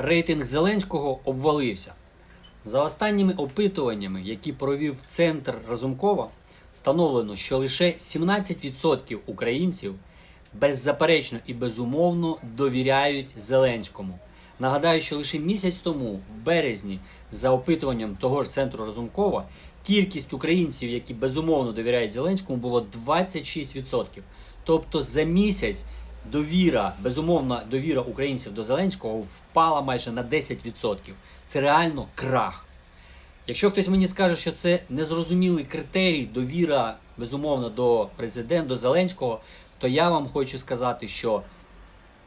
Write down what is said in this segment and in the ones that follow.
Рейтинг Зеленського обвалився. За останніми опитуваннями, які провів центр Разумкова, встановлено, що лише 17% українців беззаперечно і безумовно довіряють Зеленському. Нагадаю, що лише місяць тому, в березні, за опитуванням того ж центру Разумкова, кількість українців, які безумовно довіряють Зеленському, було 26%. Тобто за місяць довіра, безумовна довіра українців до Зеленського впала майже на 10%. Це реально крах. Якщо хтось мені скаже, що це незрозумілий критерій довіра, безумовно, до президента, до Зеленського, то я вам хочу сказати, що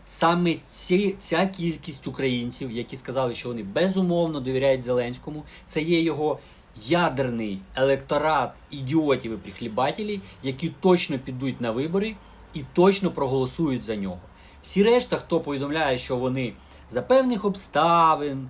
саме ці, ця кількість українців, які сказали, що вони безумовно довіряють Зеленському, це є його ядерний електорат ідіотів і прихлібателів, які точно підуть на вибори і точно проголосують за нього. Всі решта, хто повідомляє, що вони за певних обставин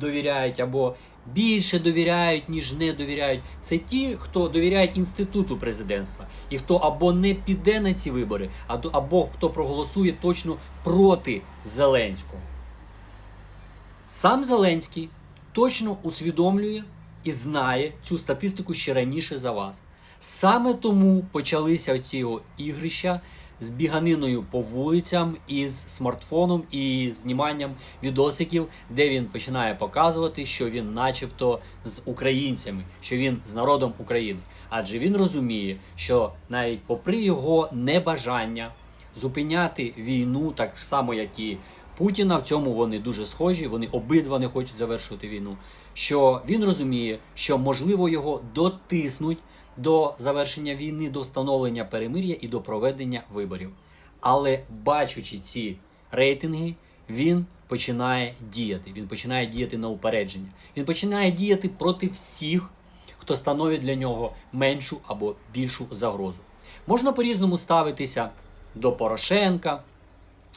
довіряють або більше довіряють, ніж не довіряють, це ті, хто довіряють інституту президентства, і хто або не піде на ці вибори, або хто проголосує точно проти Зеленського. Сам Зеленський точно усвідомлює і знає цю статистику ще раніше за вас. Саме тому почалися ці його ігрища з біганиною по вулицям із смартфоном і зніманням відосиків, де він починає показувати, що він, начебто, з українцями, що він з народом України. Адже він розуміє, що навіть попри його небажання зупиняти війну, так само як і Путіна, в цьому вони дуже схожі. Вони обидва не хочуть завершувати війну. Що він розуміє, що можливо його дотиснуть до завершення війни, до встановлення перемир'я і до проведення виборів. Але бачучи ці рейтинги, він починає діяти. Він починає діяти на упередження. Він починає діяти проти всіх, хто становить для нього меншу або більшу загрозу. Можна по-різному ставитися до Порошенка,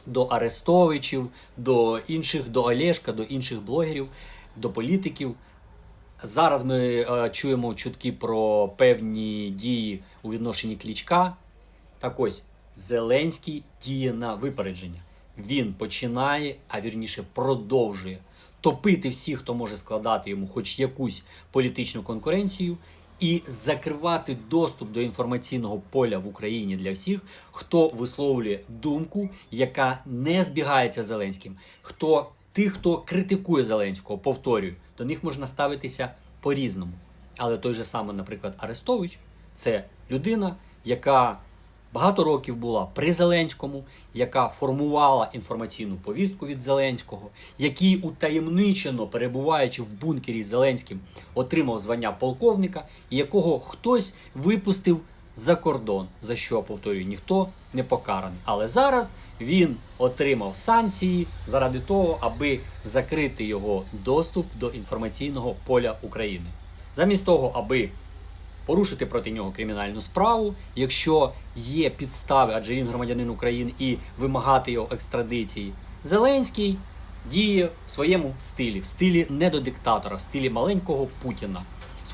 до Арестовичів, до інших, до Олешка, до інших блогерів, до політиків. Зараз ми е, чуємо чутки про певні дії у відношенні Клічка. Так ось Зеленський діє на випередження. Він починає, а вірніше продовжує топити всіх, хто може складати йому хоч якусь політичну конкуренцію, і закривати доступ до інформаційного поля в Україні для всіх, хто висловлює думку, яка не збігається з Зеленським. Хто тих, хто критикує Зеленського, повторюю, до них можна ставитися по-різному. Але той же самий, наприклад, Арестович це людина, яка багато років була при Зеленському, яка формувала інформаційну повістку від Зеленського, який утаємничено, перебуваючи в бункері з Зеленським, отримав звання полковника, і якого хтось випустив за кордон, за що повторюю, ніхто не покараний. Але зараз він отримав санкції заради того, аби закрити його доступ до інформаційного поля України. Замість того, аби порушити проти нього кримінальну справу, якщо є підстави, адже він громадянин України, і вимагати його екстрадиції. Зеленський діє в своєму стилі, в стилі не до диктатора, в стилі маленького Путіна.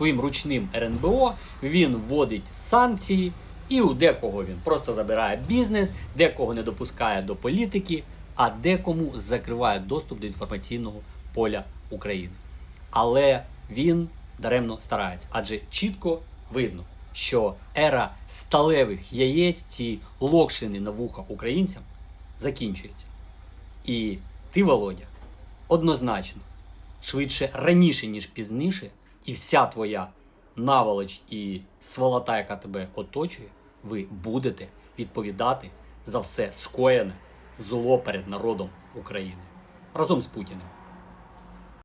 Своїм ручним РНБО він вводить санкції, і у декого він просто забирає бізнес, декого не допускає до політики, а декому закриває доступ до інформаційного поля України. Але він даремно старається, адже чітко видно, що ера сталевих яєць, ці локшини на вуха українцям закінчується. І ти, Володя, однозначно, швидше раніше, ніж пізніше, і вся твоя наволоч і сволота, яка тебе оточує, ви будете відповідати за все скоєне зло перед народом України разом з Путіним.